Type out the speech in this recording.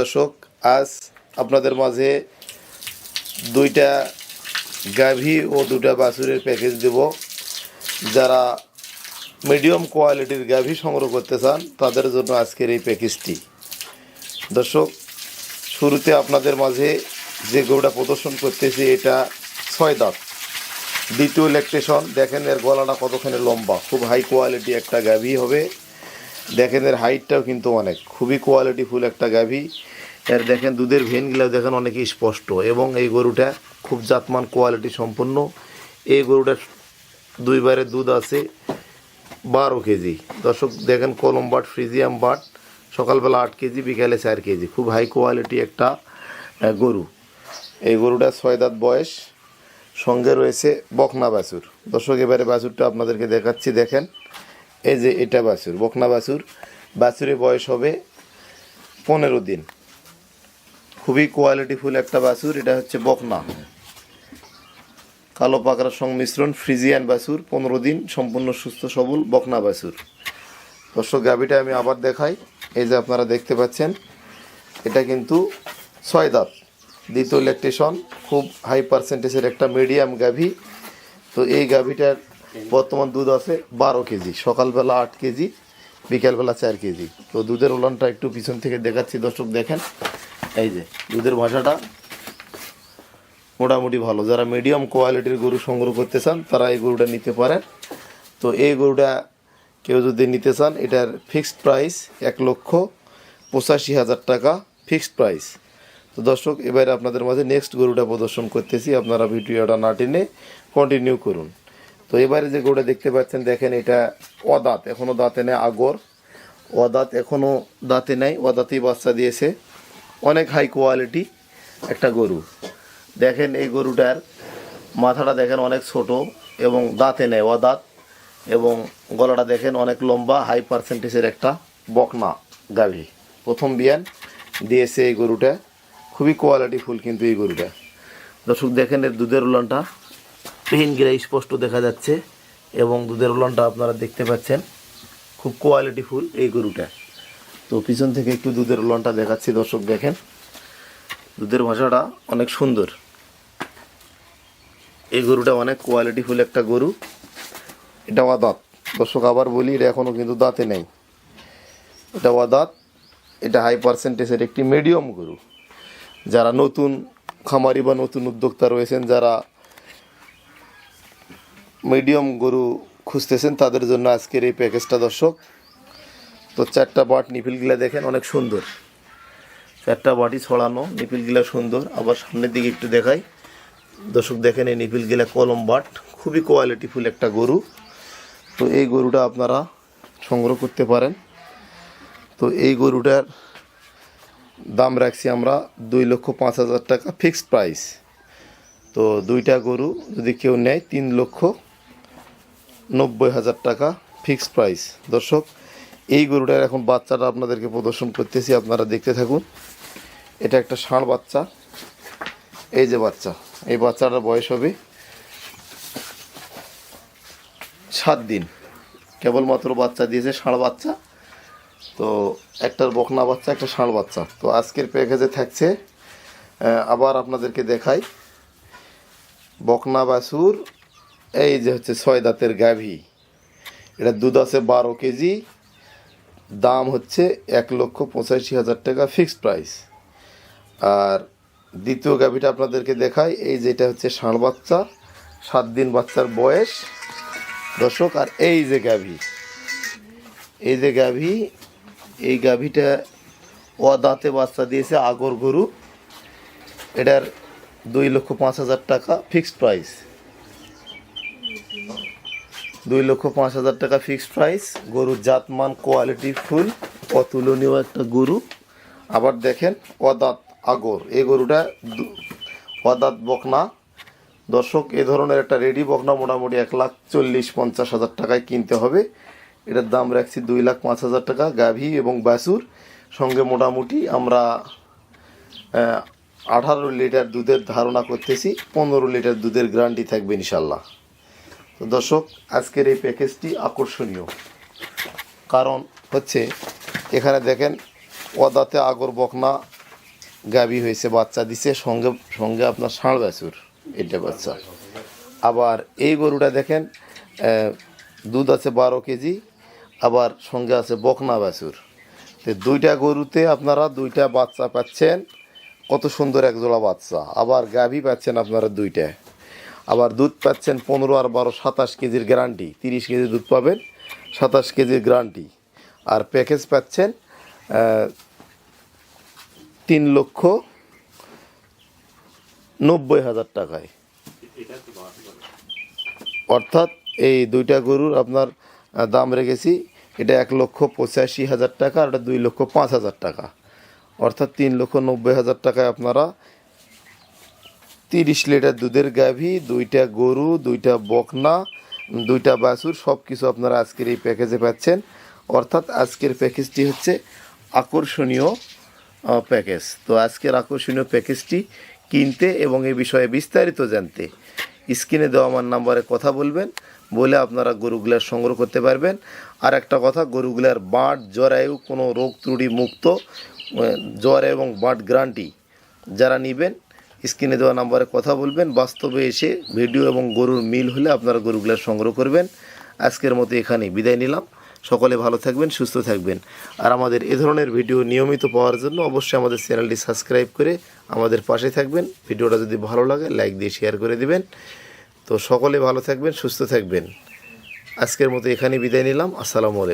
দর্শক, আজ আপনাদের মাঝে দুইটা গাভী ও দুটা বাছুরের প্যাকেজ দেব। যারা মিডিয়াম কোয়ালিটির গাভী সংগ্রহ করতে চান, তাদের জন্য আজকের এই প্যাকেজটি দর্শক, শুরুতে আপনাদের মাঝে যে গরুটা প্রদর্শন করতেছি, এটা ছয় দাঁত। দ্বিতীয় ইলেকট্রেশন দেখেন এর গলাটা কতখানি লম্বা। খুব হাই কোয়ালিটি একটা গাভী হবে। দেখেন এর হাইটটাও কিন্তু অনেক। খুবই কোয়ালিটিফুল একটা গাভী। এর দেখেন দুধের ভেনগুলো দেখেন অনেক স্পষ্ট। এবং এই গরুটা খুব জাতমান কোয়ালিটি সম্পন্ন। এই গরুটার দুইবারে দুধ আছে বারো কেজি। দর্শক, দেখেন কলম বাট, ফ্রিজিয়াম বাট, সকালবেলা আট কেজি, বিকালে চার কেজি। খুব হাই কোয়ালিটি একটা গরু। এই গরুটা ছয় দাঁত বয়স। সঙ্গে রয়েছে বকনা বাছুর। দর্শক, এবারে বাছুরটা আপনাদেরকে দেখাচ্ছি। দেখেন এই যে এটা বাছুর, বকনা বাছুর। বাছুরের বয়স হবে পনেরো দিন। খুবই কোয়ালিটিফুল একটা বাছুর, এটা হচ্ছে বকনা। কালো পাকড়ার সংমিশ্রণ, ফ্রিজিয়ান বাছুর, পনেরো দিন, সম্পূর্ণ সুস্থ সবল বকনা বাছুর। দর্শক, গাভিটা আমি আবার দেখাই। এই যে আপনারা দেখতে পাচ্ছেন, এটা কিন্তু ছয় দাঁত। দ্বিতীয় ইলেকট্রিশন খুব হাই পার্সেন্টেজের একটা মিডিয়াম গাভি। তো এই গাভিটার বর্তমান দুধ আছে বারো কেজি, সকালবেলা আট কেজি, বিকালবেলা চার কেজি। তো দুধের ওলানটা একটু পিছন থেকে দেখাচ্ছি, দর্শক দেখেন। এই যে, দুধের ভাষাটা মোটামুটি ভালো। যারা মিডিয়াম কোয়ালিটির গরু সংগ্রহ করতে চান, তারা এই গরুটা নিতে পারেন। তো এই গরুটা কেউ যদি নিতে চান, এটার ফিক্সড প্রাইস এক লক্ষ পঁচাশি হাজার টাকা ফিক্সড প্রাইস তো দর্শক, এবারে আপনাদের মাঝে নেক্সট গরুটা প্রদর্শন করতেছি। আপনারা ভিডিওটা না টেনে কন্টিনিউ করুন। তো এবারে যে গরুটা দেখতে পাচ্ছেন, দেখেন এটা অদাঁত এখনও দাঁতে নেই, আগর। অদাঁত এখনও দাঁতে নেই, অদাঁতেই বাচ্চা দিয়েছে। অনেক হাই কোয়ালিটি একটা গরু। দেখেন এই গরুটার মাথাটা দেখেন অনেক ছোট এবং দাঁতে নেই, অদাঁত। এবং গলাটা দেখেন অনেক লম্বা হাই পার্সেন্টেজের একটা বকনা গাভী। প্রথম বিয়ান দিয়েছে এই গরুটা। খুবই কোয়ালিটি ফুল কিন্তু এই গরুটা। দর্শক, দেখেন এর দুধের উলানটা। পেন গিরা স্পষ্ট দেখা যাচ্ছে এবং দুধের উলানটা আপনারা দেখতে পাচ্ছেন। খুব কোয়ালিটি ফুল এই গরুটা। তো পিছন থেকে একটু দুধের উলানটা দেখাচ্ছি, দর্শক দেখেন। দুধের ভাষাটা অনেক সুন্দর। এই গরুটা অনেক কোয়ালিটি ফুল একটা গরু। এটা দাঁত দর্শক আবার বলি, এটা এখনও কিন্তু দাঁতে নেই। এটা দাঁত এটা হাই পার্সেন্টেজের একটি মিডিয়াম গরু। যারা নতুন খামারি বা নতুন উদ্যোক্তা রয়েছেন, যারা মিডিয়াম গরু খুঁজতেছেন, তাদের জন্য আজকের এই প্যাকেজটা দর্শক। তো চারটা বাট নিপিলগুলা দেখেন, অনেক সুন্দর। চারটা বাটি ছড়ানো, নিপিলগুলা সুন্দর। আবার সামনের দিকে একটু দেখাই। দর্শক দেখেন, এই নিপিলগুলা কলম বাট, খুবই কোয়ালিটিফুল একটা গরু। তো এই গরুটা আপনারা সংগ্রহ করতে পারেন। তো এই গরুটার দাম রাখছি আমরা দুই লক্ষ পাঁচ হাজার টাকা ফিক্সড প্রাইস তো দুইটা গরু যদি কেউ নেয়, তিন লক্ষ নব্বই হাজার টাকা ফিক্সড প্রাইস দর্শক, এই গরুটার এখন বাচ্চাটা আপনাদেরকে প্রদর্শন করতেছি, আপনারা দেখতে থাকুন। এটা একটা ষাঁড় বাচ্চা। এই যে বাচ্চা, এই বাচ্চাটার বয়স হবে সাত দিন। কেবলমাত্র বাচ্চা দিয়েছে, ষাঁড় বাচ্চা। তো একটার বকনা বাচ্চা, একটা ষাঁড় বাচ্চা। তো আজকের প্যাকেজে থাকছে আবার আপনাদেরকে দেখাই। বকনা বাছুর এই যে হচ্ছে ছয় দাঁতের গাভী, এটা দুধ আছে বারো কেজি, দাম হচ্ছে এক লক্ষ পঁচাশি হাজার টাকা ফিক্সড প্রাইস। আর দ্বিতীয় গাভীটা আপনাদেরকে দেখাই, এই যেটা হচ্ছে ষাঁড় বাচ্চা, সাত দিন বাচ্চার বয়স। দর্শক, আর এই যে গাভী, এই যে গাভী, এই গাভীটা অদাঁতে বাচ্চা দিয়েছে আগর গরু, এটার দুই লক্ষ পাঁচ হাজার টাকা ফিক্সড প্রাইস। দুই লক্ষ পাঁচ হাজার টাকা ফিক্সড প্রাইস গরুর জাতমান কোয়ালিটি ফুল অতুলনীয় একটা গরু। আবার দেখেন, অদাঁত আগর। এই গরুটা অদাঁত বকনা। দর্শক, এ ধরনের একটা রেডি বকনা মোটামুটি এক লাখ চল্লিশ পঞ্চাশ হাজার টাকায় কিনতে হবে। এটার দাম রাখছি দুই লাখ পাঁচ হাজার টাকা, গাভী এবং বাছুর। সঙ্গে মোটামুটি আমরা আঠারো লিটার দুধের ধারণা করতেছি, পনেরো লিটার দুধের গ্যারান্টি থাকবে ইনশাল্লাহ তো দর্শক, আজকের এই প্যাকেজটি আকর্ষণীয়। কারণ হচ্ছে, এখানে দেখেন, অদাতে আগর বকনা গাভী হয়েছে, বাচ্চা দিছে, সঙ্গে সঙ্গে আপনার ষাঁড় বাছুর, এটা বাচ্চা। আবার এই গরুটা দেখেন দুধ আছে বারো কেজি, আবার সঙ্গে আছে বকনা বাছুর। তো দুইটা গরুতে আপনারা দুইটা বাচ্চা পাচ্ছেন, কত সুন্দর এক জোড়া বাচ্চা। আবার গাভী পাচ্ছেন আপনারা দুইটা। আবার দুধ পাচ্ছেন পনেরো আর বারো সাতাশ কেজির গ্যারান্টি তিরিশ কেজি দুধ পাবেন, সাতাশ কেজির গ্যারান্টি আর প্যাকেজ পাচ্ছেন তিন লক্ষ নব্বই হাজার টাকায়। অর্থাৎ এই দুইটা গরুর আপনার দাম রেখেছি, এটা এক লক্ষ পঁচাশি হাজার টাকা আর এটা দুই লক্ষ পাঁচ হাজার টাকা। অর্থাৎ তিন লক্ষ নব্বই হাজার টাকায় আপনারা তিরিশ লিটার দুধের গাভী, দুইটা গরু, দুইটা বকনা, দুইটা বাছুর সব কিছু আপনারা আজকের এই প্যাকেজে পাচ্ছেন। অর্থাৎ আজকের প্যাকেজটি হচ্ছে আকর্ষণীয় প্যাকেজ। তো আজকের আকর্ষণীয় প্যাকেজটি কিনতে এবং এ বিষয়ে বিস্তারিত জানতে স্ক্রিনে দেওয়া আমার নাম্বারে কথা বলবেন, বলে আপনারা গরুগুলার সংগ্রহ করতে পারবেন। আর একটা কথা, গরুগুলার বাঁট, জরায়ু, কোনো রোগ ত্রুটি মুক্ত জ্বর এবং বাঁট গ্রান্টি যারা নেবেন স্ক্রিনে দেওয়া নাম্বারে কথা বলবেন। বাস্তবে এসে ভিডিও এবং গরুর মিল হলে আপনারা গরুগুলো সংগ্রহ করবেন। আজকের মতো এখানেই বিদায় নিলাম। সকলে ভালো থাকবেন, সুস্থ থাকবেন। আর আমাদের এ ধরনের ভিডিও নিয়মিত পাওয়ার জন্য অবশ্যই আমাদের চ্যানেলটি সাবস্ক্রাইব করে আমাদের পাশে থাকবেন। ভিডিওটা যদি ভালো লাগে, লাইক দিয়ে শেয়ার করে দিবেন। তো সকলে ভালো থাকবেন, সুস্থ থাকবেন। আজকের মতো এখানেই বিদায় নিলাম। আসসালামু